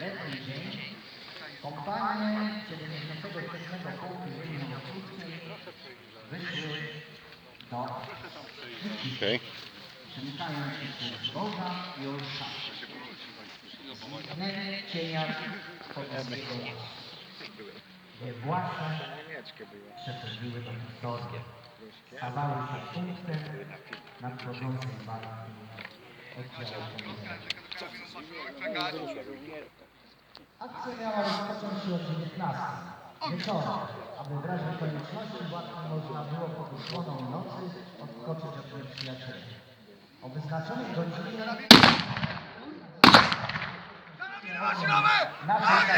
letni dzień kompanie 77 Pułku Ziemi Ochotniczej wyszły do Okej. przemykając się przez Boga i Olsza. Zniknęli cieniach lasu, gdzie właśnie przechodziły do historii. Stawały się punktem nadchodzącej walki oddziału Akcja miała rozpocząć się o 19 wieczorem, aby w razie konieczności właśnie można było po duszoną nocy odskoczyć od nieprzyjacieli. O wyznaczonej godzinie nasze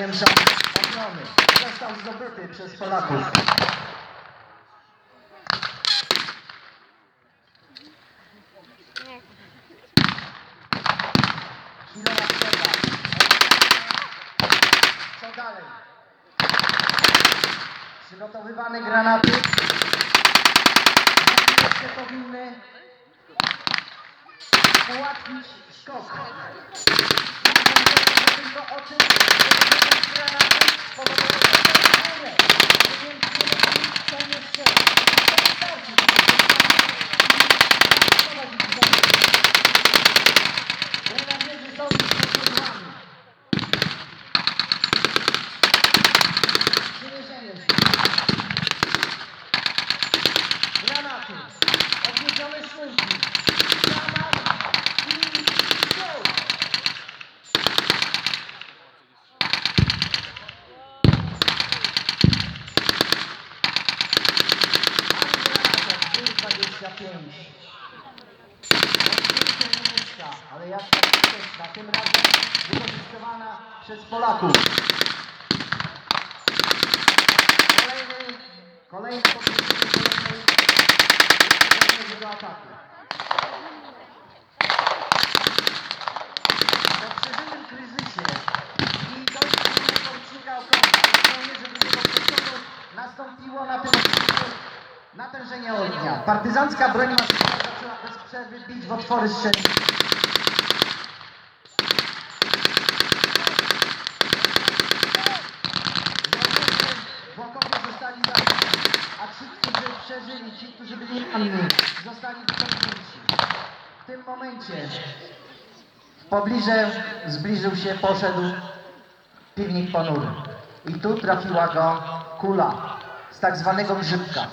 Niemcom obrony. Został zdobyty przez Polaków. Co dalej? Przygotowywane granaty. Jeszcze powinny ułatwić skok. Mówię tylko o tym, że te granaty spowodowały zderzenie. Nie wiem, czy nie mogli w tym jeszcze. To wystarczy, żeby zastosować ich za- Grenadierzy są przygotowani. Przymierzenie się. Granaty. Odwiedzione szynki. Granat i go! Ani 25. Niemiecka, ale jak ta tym razem wykorzystywana przez Polaków. Kolejny, kolejny podejście kolejnej kolejnego ataku. Partyzancka broń maszynowa zaczęła bez przerwy bić w otwory strzelnicze. Zostali zabici, a ci, którzy przeżyli, ci, którzy byli ranni, zostali wyciągnięci. W tym momencie w pobliże zbliżył się, poszedł piwnik ponury. I tu trafiła go kula z tak zwanego grzybka.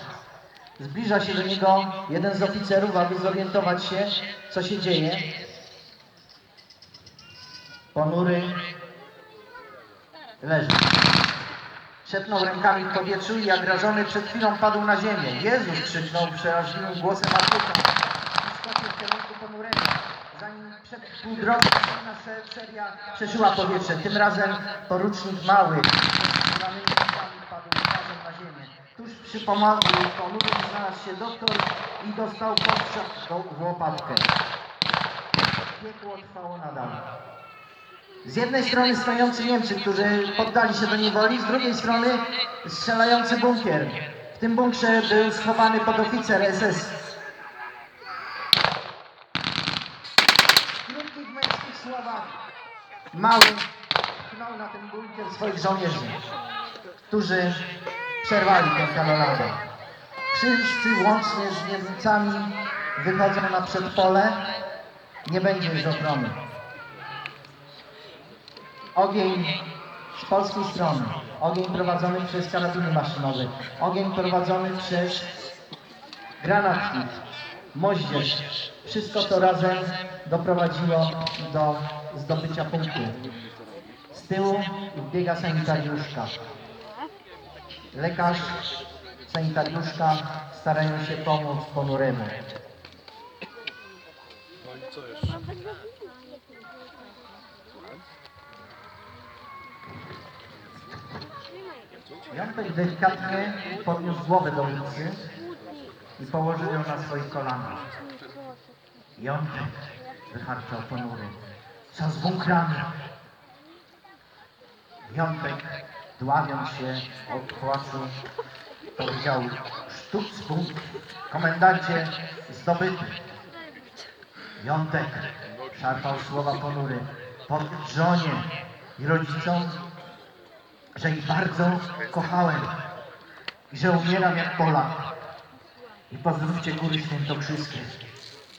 Zbliża się do niego jeden z oficerów, aby zorientować się, co się dzieje. Ponury leży. Szepnął rękami w powietrzu i jak rażony przed chwilą padł na ziemię. Jezus! krzyknął przeraźliwym głosem. I skoczył w kierunku. Zanim przed pół drogi se- seria przeszyła powietrze. Tym razem porucznik mały złamanymi rękami padł twarzą na ziemię. Tuż przy pomocy ponurym znalazł się doktor i dostał postrzał w łopatkę. Piekło trwało nadal. Z jednej strony stojący Niemcy, którzy poddali się do niewoli, z drugiej strony strzelający bunkier. W tym bunkrze był schowany podoficer SS. W krótkich męskich słowach mały pchnął na ten bunkier swoich żołnierzy, którzy przerwali tę kanoladę. Wszyscy łącznie z Niemcami wychodzą na przedpole, nie będzie już ochrony. Ogień z polskiej strony, ogień prowadzony przez karabiny maszynowe, ogień prowadzony przez granatnik, moździerz. Wszystko to razem doprowadziło do zdobycia punktu. Z tyłu biega sanitariuszka. Lekarz, sanitariuszka starają się pomóc ponuremu. Jątek delikatnie podniósł głowę do ulicy i położył ją na swoich kolanach. Jątek, wycharczał ponury. Co z bunkrami? Jątek, dławiąc się od płaczu, powiedział Sztucpunkt, komendancie, zdobyty. Jątek, szarpał słowa ponury, powiedz żonie i rodzicom, że ich bardzo kochałem i że umieram jak Polak. I pozdrówcie góry świętokrzyskie.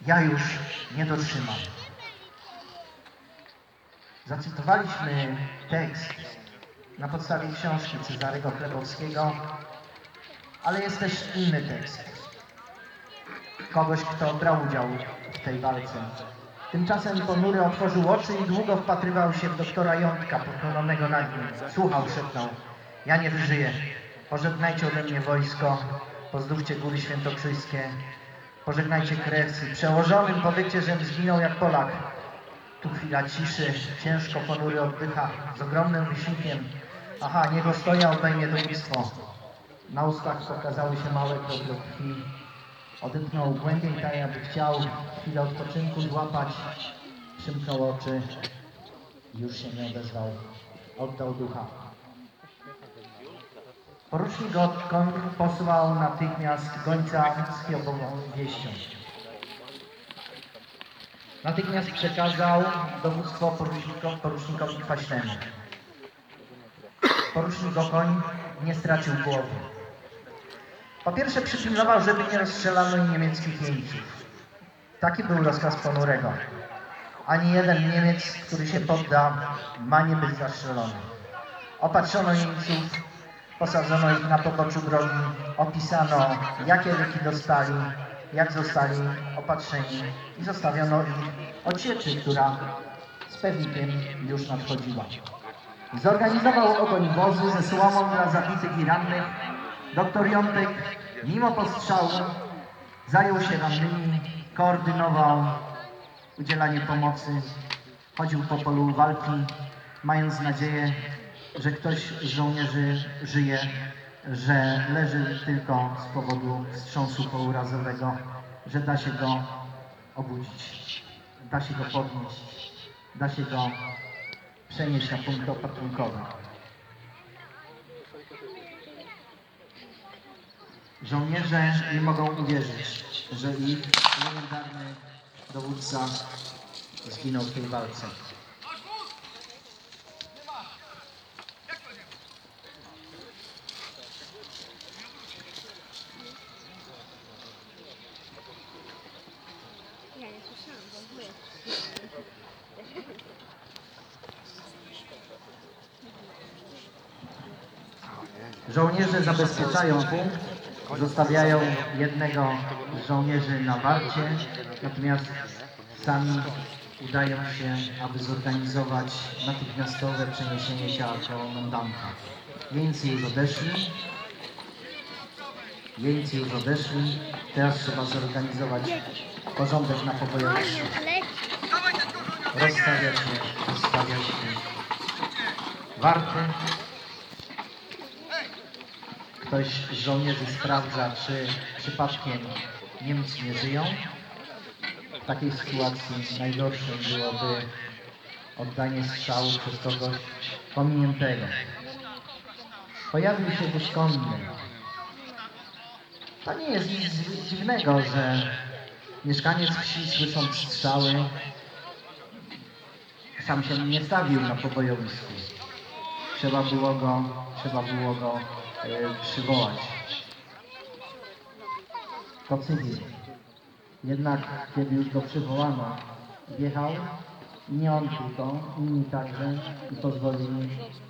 Ja już nie dotrzymam. Zacytowaliśmy tekst na podstawie książki Cezarego Chlebowskiego, ale jest też inny tekst. Kogoś, kto brał udział w tej walce. Tymczasem ponury otworzył oczy i długo wpatrywał się w doktora Jątka, pochylonego nad nim. Słuchał, szepnął. Ja nie wyżyję. Pożegnajcie ode mnie wojsko. Pozdrówcie góry świętokrzyskie. Pożegnajcie kresy. Przełożonym powiecie, żem zginął jak Polak. Tu chwila ciszy, ciężko ponury oddycha, z ogromnym wysiłkiem. Aha, niego stoja, obejmie dowództwo. Na ustach pokazały się małe krople krwi. Odetchnął głębiej, tak jakby chciał chwilę odpoczynku złapać. Przymknął oczy. Już się nie odezwał. Oddał ducha. Porucznik Otkoń posłał natychmiast gońca z Hiobową wieścią. Natychmiast przekazał dowództwo poruczniko- porucznikowi Kwaśnemu. Porucznik Okoń nie stracił głowy. Po pierwsze przypilnował, żeby nie rozstrzelano niemieckich jeńców. Taki był rozkaz ponurego. Ani jeden Niemiec, który się podda, ma nie być zastrzelony. Opatrzono jeńców, posadzono ich na poboczu drogi, opisano, jakie leki dostali, jak zostali opatrzeni i zostawiono ich odsieczy, która z pewnikiem już nadchodziła. Zorganizował ogoń wozy ze słomą dla zabitych i rannych. Doktor Jątek, mimo postrzału, zajął się rannymi, koordynował udzielanie pomocy, chodził po polu walki, mając nadzieję, że ktoś z żołnierzy żyje, że leży tylko z powodu wstrząsu pourazowego, że da się go obudzić, da się go podnieść, da się go przenieść na punkt opatrunkowy. Żołnierze nie mogą uwierzyć, że ich legendarny dowódca zginął w tej walce. Ja nie słyszałam, bo wy. Żołnierze zabezpieczają punkt, zostawiają jednego z żołnierzy na warcie, natomiast sami udają się, aby zorganizować natychmiastowe przeniesienie ciała komendanta. Jeńcy już odeszli, jeńcy już odeszli, teraz trzeba zorganizować porządek na. Ale Rozstawiać się, rozstawiać się. Warty. Ktoś z żołnierzy sprawdza, czy przypadkiem Niemcy nie żyją. W takiej sytuacji najgorszym byłoby oddanie strzału przez kogoś pominiętego. Pojawił się też konny. To nie jest nic dziwnego, że mieszkaniec wsi słysząc strzały sam się nie stawił na pobojowisku. Trzeba było go, trzeba było go przywołać. To cywil. Jednak kiedy już go przywołano, wjechał nie on tylko, inni także i pozwolili,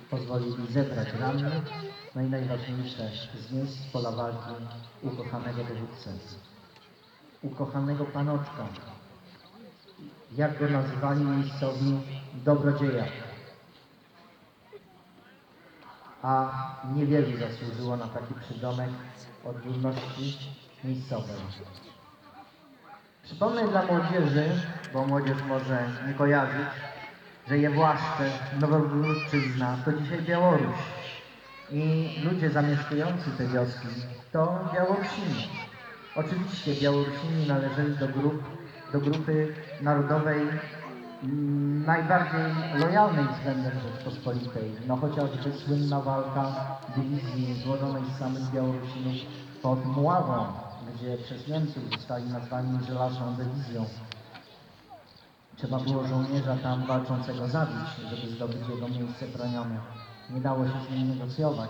pozwolili zebrać rannych, no i najważniejsze, znieść z pola walki ukochanego dowódcę, ukochanego panoczka, jak go nazywali miejscowi dobrodzieja. A niewielu zasłużyło na taki przydomek od ludności miejscowej. Przypomnę dla młodzieży, bo młodzież może nie kojarzyć, że Jewłaszcze, Nowogródczyzna to dzisiaj Białoruś. I ludzie zamieszkujący te wioski to Białorusini. Oczywiście Białorusini należeli do, grup, do grupy narodowej najbardziej lojalnej względem Rzeczpospolitej. No chociażby słynna walka dywizji złożonej z samych Białorusinów pod Mławą, gdzie przez Niemców zostali nazwani żelazną dywizją. Trzeba było żołnierza tam walczącego zabić, żeby zdobyć jego miejsce bronione. Nie dało się z nim negocjować.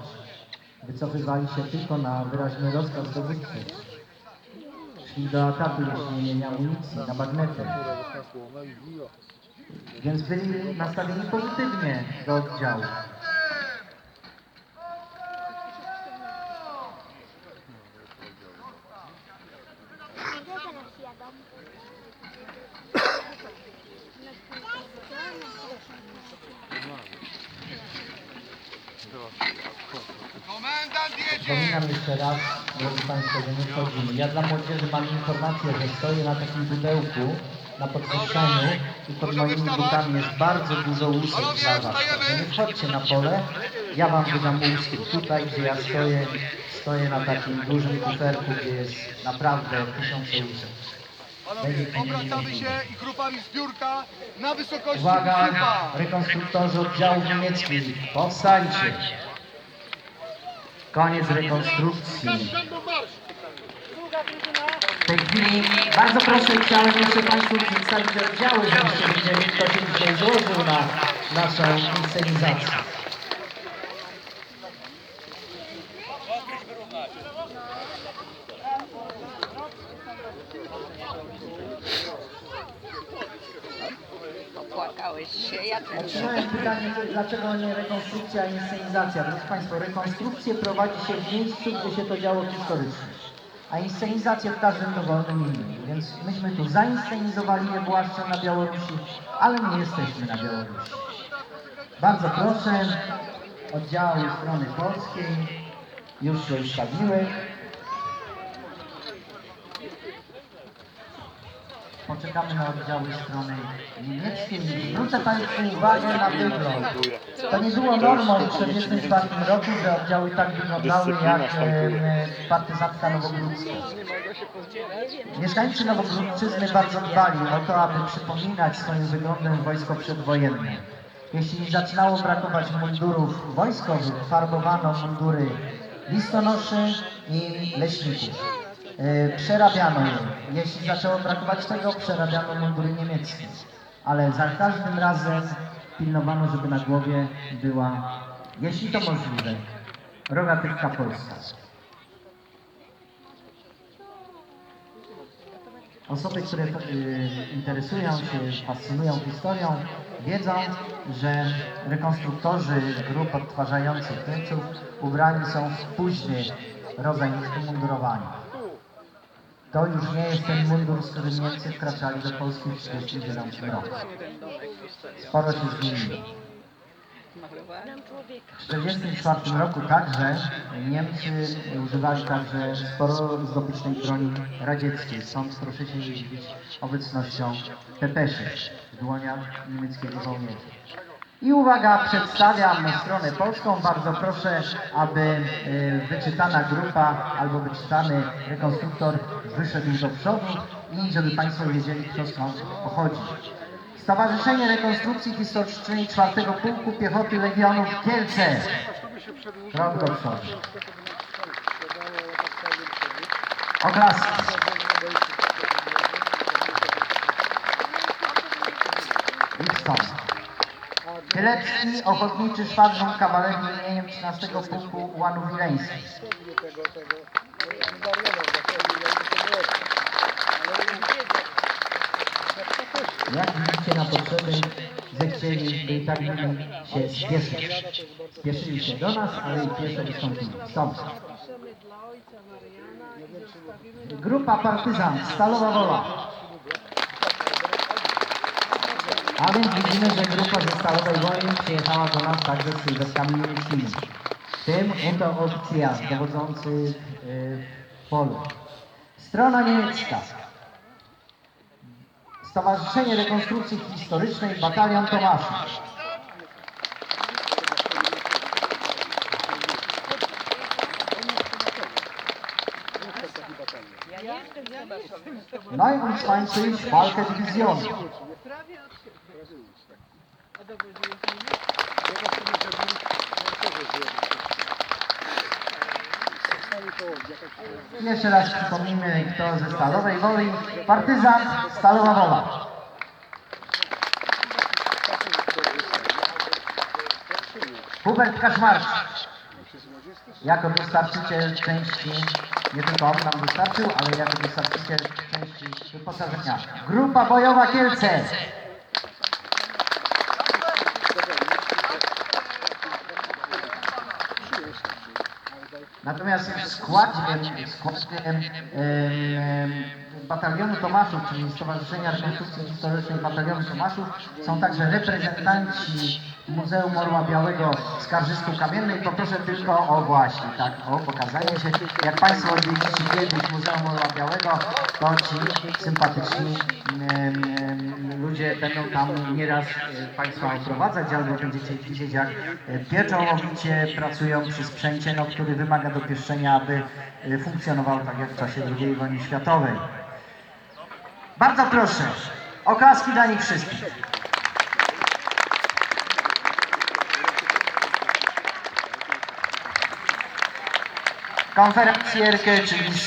Wycofywali się tylko na wyraźny rozkaz dowódcy. Szli do ataku, jeśli nie mieli amunicji, na bagnety. Więc byli nastawieni pozytywnie do oddziału. Przypominam jeszcze raz, drodzy Państwo, że nie wchodzimy. Ja dla młodzieży mam informację, że stoję na takim pudełku na podwyższeniu i pod moimi butami jest bardzo dużo łusek dla was. Nie wchodźcie na pole, ja wam wydam łuski tutaj, gdzie ja stoję, stoję na takim dużym kuferku, gdzie jest naprawdę tysiące łusek. Panowie, obracamy się i grupami zbiórka na wysokości Uwaga, rekonstruktorzy oddziałów niemieckich, powstańcie. Koniec rekonstrukcji. W tej chwili bardzo proszę, chciałem jeszcze Państwu przedstawić oddziały, żebyście wiedzieli, kto się dzisiaj złożył na naszą inscenizację. Się, ja. Otrzymałem pytanie, dlaczego nie rekonstrukcja, a inscenizacja. Drodzy Państwo, rekonstrukcję prowadzi się w miejscu, gdzie się to działo historycznie, a inscenizację w każdym dowolnym innym. Więc myśmy tu zainscenizowali Jabłaszczę na Białorusi, ale nie jesteśmy na Białorusi. Bardzo proszę, oddziały strony polskiej już się ustawiły. Poczekamy na oddziały strony niemieckiej. Zwrócę Państwu uwagę na wygląd. To nie było normą w 1944 roku, że oddziały tak wyglądały jak e, partyzantka Nowogródzka. Mieszkańcy Nowogródczyzny bardzo dbali o to, aby przypominać swoim wyglądem wojsko przedwojenne. Jeśli zaczynało brakować mundurów wojskowych, farbowano mundury listonoszy i leśników. E, Przerabiano je. Jeśli zaczęło brakować tego, przerabiano mundury niemieckie. Ale za każdym razem pilnowano, żeby na głowie była, jeśli to możliwe, rogatywka polska. Osoby, które y, interesują się, fascynują historią, wiedzą, że rekonstruktorzy grup odtwarzających Niemców ubrani są w późny rodzaj umundurowania. To już nie jest ten mundur, z którym Niemcy wkraczali do Polski w 1939 roku. Sporo się zmieniło. W 1944 roku także Niemcy używali także sporo zdobycznej broni radzieckiej, stąd proszę się dziwić obecnością pepeszy w dłoniach niemieckiego żołnierza. I uwaga, przedstawiam stronę polską. Bardzo proszę, aby e, wyczytana grupa albo wyczytany rekonstruktor wyszedł do przodu i żeby Państwo wiedzieli, kto skąd pochodzi. Stowarzyszenie Rekonstrukcji Historycznej 4 Pułku Piechoty Legionów Kielce. Krok do przodu. Oklaski. I. Kielecki Ochotniczy Szwadron Kawalerii imieniem 13 Pułku Ułanów Wileńskich. Jak widzicie na potrzeby zechcieli, tak byli się spieszyć. Spieszyli się do nas, ale i pierwsze wystąpili. Stąd. Grupa partyzant, Stalowa Wola. A więc widzimy, że grupa ze Stalowej Woli przyjechała do nas także z sylwetkami niemieckimi. W tym Uto Oficjal, dowodzący yy, w polu. Strona niemiecka. Stowarzyszenie Rekonstrukcji Historycznej Batalion Dywizjonu. Jeszcze raz przypomnijmy, kto ze Stalowej Woli. Partyzant Stalowa Wola. Hubert Kaczmarczyk. Jako dostarczyciel części, nie tylko on nam dostarczył, ale jako dostarczyciel części wyposażenia. Grupa Bojowa Kielce. Natomiast składzie em, em, batalionu Tomaszów, czyli Stowarzyszenia Rekonstrukcji Historycznej Batalionu Tomaszów, są także reprezentanci Muzeum Orła Białego w Skarżysku Kamiennej. Poproszę tylko o właśnie, tak, o pokazanie się. Jak Państwo odwiedzicie kiedyś Muzeum Orła Białego, to ci sympatyczni ludzie będą tam nieraz e, Państwa oprowadzać, albo będziecie widzieć, jak e, pieczołowicie pracują przy sprzęcie, no, który wymaga dopieszczenia, aby e, funkcjonował tak jak w czasie II wojny światowej. Bardzo proszę, oklaski dla nich wszystkich. Konferencjerkę, czyli.